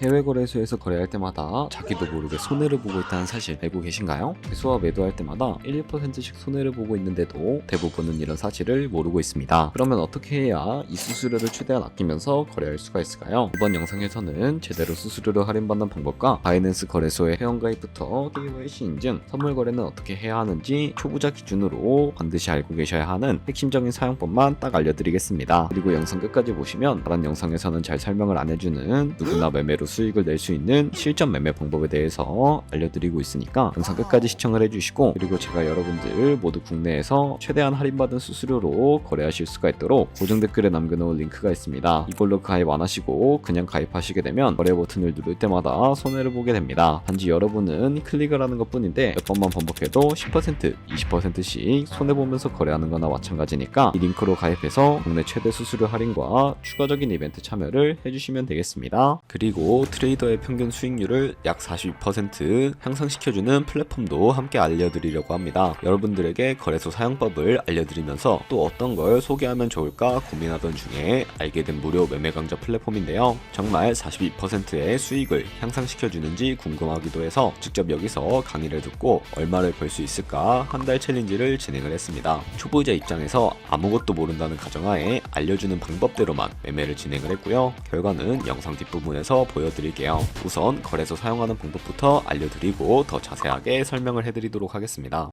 해외 거래소에서 거래할 때마다 자기도 모르게 손해를 보고 있다는 사실 알고 계신가요? 매수와 매도할 때마다 1, 2%씩 손해를 보고 있는데도 대부분은 이런 사실을 모르고 있습니다. 그러면 어떻게 해야 이 수수료를 최대한 아끼면서 거래할 수가 있을까요? 이번 영상에서는 제대로 수수료를 할인받는 방법과 바이낸스 거래소의 회원가입부터 KYC 인증, 선물 거래는 어떻게 해야 하는지 초보자 기준으로 반드시 알고 계셔야 하는 핵심적인 사용법만 딱 알려드리겠습니다. 그리고 영상 끝까지 보시면 다른 영상에서는 잘 설명을 안 해주는 누구나 매매로 수익을 낼 수 있는 실전 매매 방법에 대해서 알려드리고 있으니까 영상 끝까지 시청을 해주시고 그리고 제가 여러분들 모두 국내에서 최대한 할인받은 수수료로 거래하실 수가 있도록 고정 댓글에 남겨놓은 링크가 있습니다. 이걸로 가입 안 하시고 그냥 가입하시게 되면 거래 버튼을 누를 때마다 손해를 보게 됩니다. 단지 여러분은 클릭을 하는 것 뿐인데 몇 번만 반복해도 10%, 20%씩 손해보면서 거래하는 거나 마찬가지니까 이 링크로 가입해서 국내 최대 수수료 할인과 추가적인 이벤트 참여를 해주시면 되겠습니다. 그리고 트레이더의 평균 수익률을 약 42% 향상시켜주는 플랫폼도 함께 알려드리려고 합니다. 여러분들에게 거래소 사용법을 알려드리면서 또 어떤 걸 소개하면 좋을까 고민하던 중에 알게 된 무료 매매 강좌 플랫폼인데요. 정말 42%의 수익을 향상시켜주는지 궁금하기도 해서 직접 여기서 강의를 듣고 얼마를 벌 수 있을까 한 달 챌린지를 진행을 했습니다. 초보자 입장에서 아무것도 모른다는 가정하에 알려주는 방법대로만 매매를 진행을 했고요. 결과는 영상 뒷부분에서 보여 드릴게요. 우선 거래소 사용하는 방법부터 알려드리고 더 자세하게 설명을 해드리도록 하겠습니다.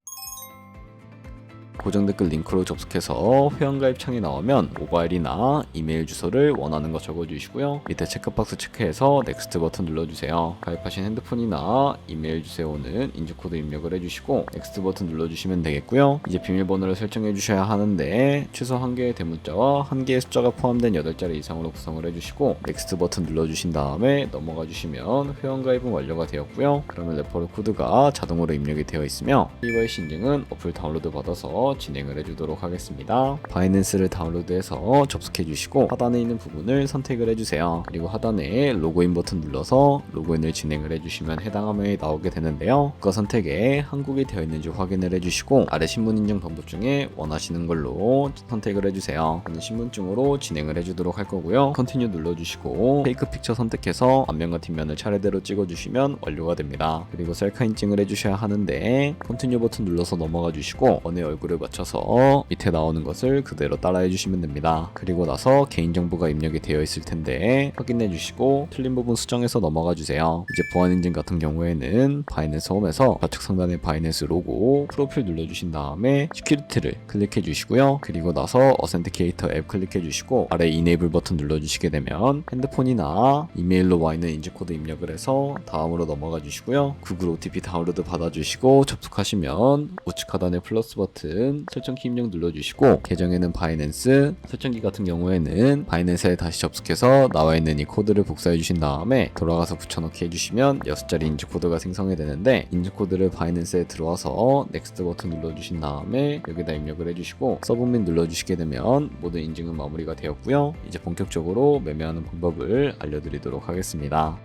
고정 댓글 링크로 접속해서 회원가입 창이 나오면 모바일이나 이메일 주소를 원하는 거 적어주시고요. 밑에 체크박스 체크해서 넥스트 버튼 눌러주세요. 가입하신 핸드폰이나 이메일 주소에오는 인증코드 입력을 해주시고 넥스트 버튼 눌러주시면 되겠고요. 이제 비밀번호를 설정해 주셔야 하는데 최소 한 개의 대문자와 한 개의 숫자가 포함된 8자리 이상으로 구성을 해주시고 넥스트 버튼 눌러주신 다음에 넘어가 주시면 회원가입은 완료가 되었고요. 그러면 레퍼럴 코드가 자동으로 입력이 되어 있으며 KYC 인증은 어플 다운로드 받아서 진행을 해주도록 하겠습니다. 바이낸스를 다운로드해서 접속해 주시고 하단에 있는 부분을 선택을 해주세요. 그리고 하단에 로그인 버튼 눌러서 로그인을 진행을 해주시면 해당 화면이 나오게 되는데요. 그거 선택에 한국이 되어 있는지 확인을 해주시고 아래 신분 인증 방법 중에 원하시는 걸로 선택을 해주세요. 저는 신분증으로 진행을 해주도록 할 거고요. 컨티뉴 눌러주시고 페이크 픽처 선택해서 앞면과 뒷면을 차례대로 찍어주시면 완료가 됩니다. 그리고 셀카 인증을 해주셔야 하는데 컨티뉴 버튼 눌러서 넘어가 주시고 원의 얼굴을 맞춰서 밑에 나오는 것을 그대로 따라해 주시면 됩니다. 그리고 나서 개인정보가 입력이 되어 있을 텐데 확인해 주시고 틀린 부분 수정해서 넘어가 주세요. 이제 보안 인증 같은 경우에는 바이낸스 홈에서 좌측 상단에 바이낸스 로고 프로필 눌러주신 다음에 시큐리티를 클릭해 주시고요. 그리고 나서 어센티케이터 앱 클릭해 주시고 아래 이네이블 버튼 눌러주시게 되면 핸드폰이나 이메일로 와 있는 인증코드 입력을 해서 다음으로 넘어가 주시고요. 구글 OTP 다운로드 받아주시고 접속하시면 우측 하단에 플러스 버튼 설정키 입력 눌러주시고 계정에는 바이낸스 설정키 같은 경우에는 바이낸스에 다시 접속해서 나와 있는 이 코드를 복사해 주신 다음에 돌아가서 붙여넣기 해주시면 6자리 인증 코드가 생성이 되는데 인증 코드를 바이낸스에 들어와서 넥스트 버튼 눌러주신 다음에 여기다 입력을 해주시고 서브밋 눌러주시게 되면 모든 인증은 마무리가 되었고요. 이제 본격적으로 매매하는 방법을 알려드리도록 하겠습니다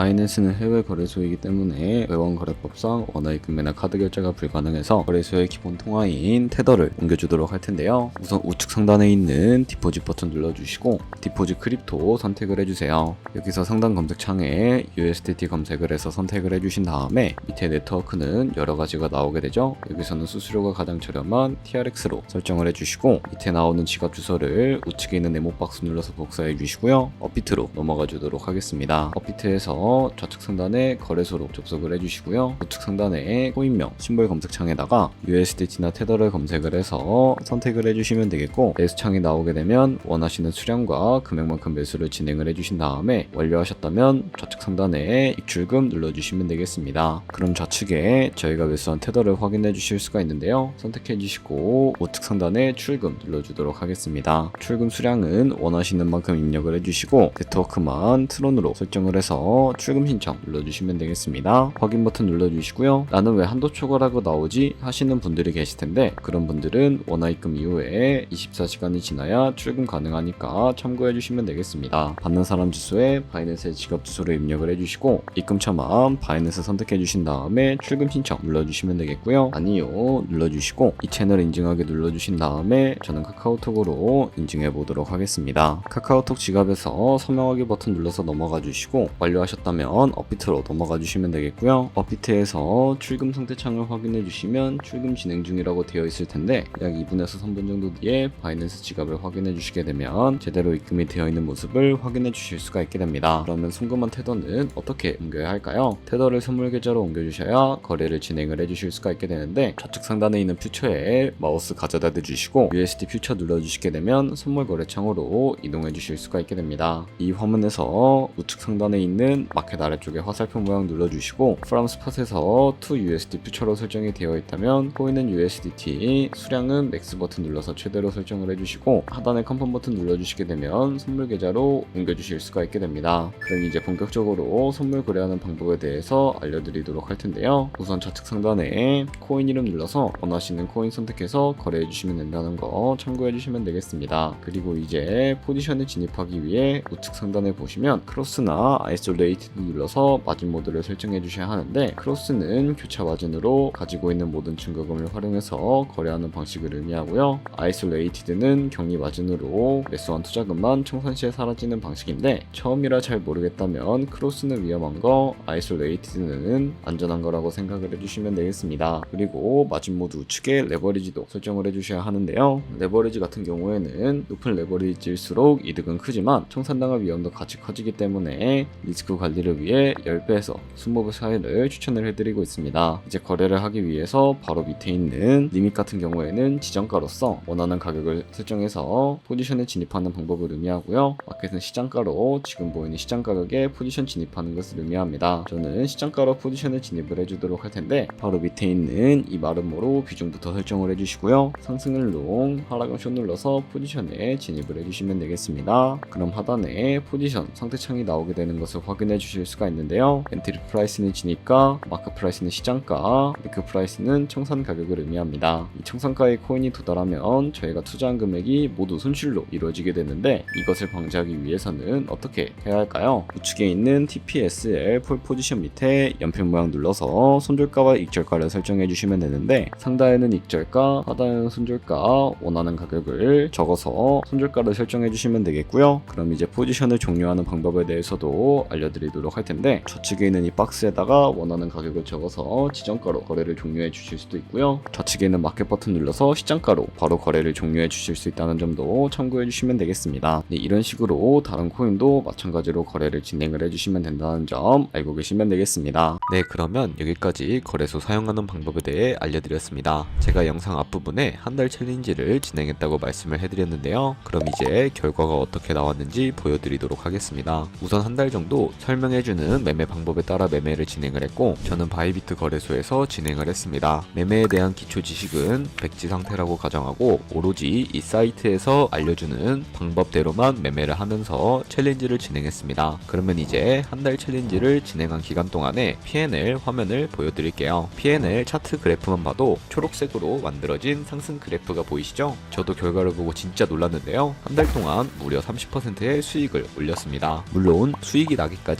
바이낸스는 해외 거래소이기 때문에 외환 거래법상 원화의 금매나 카드 결제가 불가능해서 거래소의 기본 통화인 테더를 옮겨주도록 할 텐데요. 우선 우측 상단에 있는 디포짓 버튼 눌러주시고 디포짓 크립토 선택을 해주세요. 여기서 상단 검색창에 USDT 검색을 해서 선택을 해주신 다음에 밑에 네트워크는 여러 가지가 나오게 되죠. 여기서는 수수료가 가장 저렴한 TRX로 설정을 해주시고 밑에 나오는 지갑 주소를 우측에 있는 네모 박스 눌러서 복사해 주시고요. 업비트로 넘어가 주도록 하겠습니다. 업비트에서 좌측 상단에 거래소로 접속을 해주시고요. 우측 상단에 코인명 심벌 검색창에다가 USDT나 테더를 검색을 해서 선택을 해주시면 되겠고 매수 창이 나오게 되면 원하시는 수량과 금액만큼 매수를 진행을 해주신 다음에 완료하셨다면 좌측 상단에 입출금 눌러주시면 되겠습니다. 그럼 좌측에 저희가 매수한 테더를 확인해 주실 수가 있는데요. 선택해 주시고 우측 상단에 출금 눌러주도록 하겠습니다. 출금 수량은 원하시는 만큼 입력을 해주시고 네트워크만 트론으로 설정을 해서 출금 신청 눌러주시면 되겠습니다. 확인 버튼 눌러주시고요. 나는 왜 한도 초과라고 나오지 하시는 분들이 계실 텐데 그런 분들은 원화입금 이후에 24시간이 지나야 출금 가능하니까 참고해 주시면 되겠습니다. 받는 사람 주소에 바이낸스의 지갑 주소를 입력을 해주시고 입금처만 바이낸스 선택해 주신 다음에 출금 신청 눌러주시면 되겠고요. 아니요 눌러주시고 이 채널 인증하기 눌러주신 다음에 저는 카카오톡으로 인증해 보도록 하겠습니다. 카카오톡 지갑에서 서명하기 버튼 눌러서 넘어가 주시고 완료하 셨다면 업비트로 넘어가 주시면 되겠고요. 업비트에서 출금 상태 창을 확인해 주시면 출금 진행 중이라고 되어 있을 텐데 약 2분에서 3분 정도 뒤에 바이낸스 지갑을 확인해 주시게 되면 제대로 입금이 되어 있는 모습을 확인해 주실 수가 있게 됩니다. 그러면 송금한 테더는 어떻게 옮겨야 할까요? 테더를 선물 계좌로 옮겨 주셔야 거래를 진행을 해 주실 수가 있게 되는데 좌측 상단에 있는 퓨처에 마우스 가져다 대주시고 USD 퓨처 눌러 주시게 되면 선물 거래 창으로 이동해 주실 수가 있게 됩니다. 이 화면에서 우측 상단에 있는 마켓 아래쪽에 화살표 모양 눌러 주시고 프람 스팟에서 to USD 퓨처로 설정이 되어 있다면 코인은 USDT 수량은 맥스 버튼 눌러서 최대로 설정을 해주시고 하단에 컨펌 버튼 눌러주시게 되면 선물 계좌로 옮겨주실 수가 있게 됩니다. 그럼 이제 본격적으로 선물 거래하는 방법에 대해서 알려드리도록 할 텐데요. 우선 좌측 상단에 코인 이름 눌러서 원하시는 코인 선택해서 거래해 주시면 된다는 거 참고해 주시면 되겠습니다. 그리고 이제 포지션에 진입하기 위해 우측 상단에 보시면 크로스나 아이솔레이 티드 눌러서 마진 모드를 설정해 주셔야 하는데 크로스는 교차 마진으로 가지고 있는 모든 증거금을 활용해서 거래하는 방식을 의미하고요. 아이솔레이티드는 격리 마진으로 매수한 투자금만 청산 시에 사라지는 방식인데 처음이라 잘 모르겠다면 크로스는 위험한 거, 아이솔레이티드는 안전한 거라고 생각을 해주시면 되겠습니다. 그리고 마진 모드 우측에 레버리지도 설정을 해주셔야 하는데요. 레버리지 같은 경우에는 높은 레버리지일수록 이득은 크지만 청산당할 위험도 같이 커지기 때문에 리스크 관리 를 위해 10배에서 20배 사이를 추천을 해드리고 있습니다. 이제 거래를 하기 위해서 바로 밑에 있는 리밋 같은 경우에는 지정가로서 원하는 가격을 설정해서 포지션에 진입하는 방법을 의미하고요. 마켓은 시장가로 지금 보이는 시장 가격에 포지션 진입하는 것을 의미합니다. 저는 시장가로 포지션에 진입을 해주도록 할 텐데 바로 밑에 있는 이 마름모로 비중부터 설정을 해주시고요. 상승을 롱, 하락은 숏 눌러서 포지션에 진입을 해주시면 되겠습니다. 그럼 하단에 포지션 상태 창이 나오게 되는 것을 확인해 주실 수가 있는데요. 엔트리 프라이스는 진입가, 마크 프라이스는 시장가, 리크 프라이스는 청산 가격을 의미합니다. 이 청산가의 코인이 도달하면 저희가 투자한 금액이 모두 손실로 이루어지게 되는데 이것을 방지하기 위해서는 어떻게 해야 할까요? 우측에 있는 TPSL 폴 포지션 밑에 연필 모양 눌러서 손절가와 익절가를 설정해 주시면 되는데 상단에는 익절가, 하단에는 손절가 원하는 가격을 적어서 손절가를 설정해 주시면 되겠고요. 그럼 이제 포지션을 종료하는 방법에 대해서도 알려드 리도록 할 텐데 좌측에 있는 이 박스에다가 원하는 가격을 적어서 지정가로 거래를 종료해 주실 수도 있고요. 좌측에 있는 마켓 버튼 눌러서 시장가로 바로 거래를 종료해 주실 수 있다는 점도 참고해 주시면 되겠습니다. 네, 이런 식으로 다른 코인도 마찬가지로 거래를 진행을 해 주시면 된다는 점 알고 계시면 되겠습니다. 네, 그러면 여기까지 거래소 사용하는 방법에 대해 알려드렸습니다. 제가 영상 앞부분에 한 달 챌린지를 진행했다고 말씀을 해드렸는데요. 그럼 이제 결과가 어떻게 나왔는지 보여드리도록 하겠습니다. 우선 한 달 정도 설명 해주는 매매 방법에 따라 매매를 진행을 했고 저는 바이비트 거래소에서 진행을 했습니다. 매매에 대한 기초 지식은 백지 상태라고 가정하고 오로지 이 사이트에서 알려주는 방법대로만 매매를 하면서 챌린지를 진행했습니다. 그러면 이제 한 달 챌린지를 진행한 기간 동안에 PNL 화면을 보여드릴게요. PNL 차트 그래프만 봐도 초록색으로 만들어진 상승 그래프가 보이시죠? 저도 결과를 보고 진짜 놀랐는데요. 한 달 동안 무려 30%의 수익을 올렸습니다. 물론 수익이 나기까지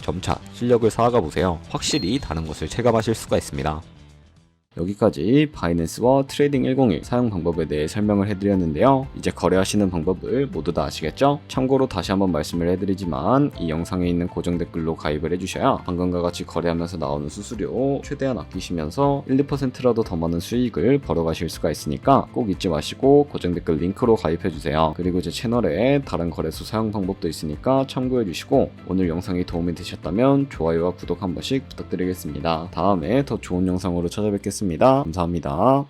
점차 실력을 쌓아가 보세요. 확실히 다른 것을 체감하실 수가 있습니다. 여기까지 바이낸스와 트레이딩 101 사용 방법에 대해 설명을 해드렸는데요. 이제 거래하시는 방법을 모두 다 아시겠죠? 참고로 다시 한번 말씀을 해드리지만 이 영상에 있는 고정 댓글로 가입을 해주셔야 방금과 같이 거래하면서 나오는 수수료 최대한 아끼시면서 1, 2%라도 더 많은 수익을 벌어가실 수가 있으니까 꼭 잊지 마시고 고정 댓글 링크로 가입해주세요. 그리고 제 채널에 다른 거래소 사용 방법도 있으니까 참고해주시고 오늘 영상이 도움이 되셨다면 좋아요와 구독 한 번씩 부탁드리겠습니다. 다음에 더 좋은 영상으로 찾아뵙 겠습니다. 감사합니다.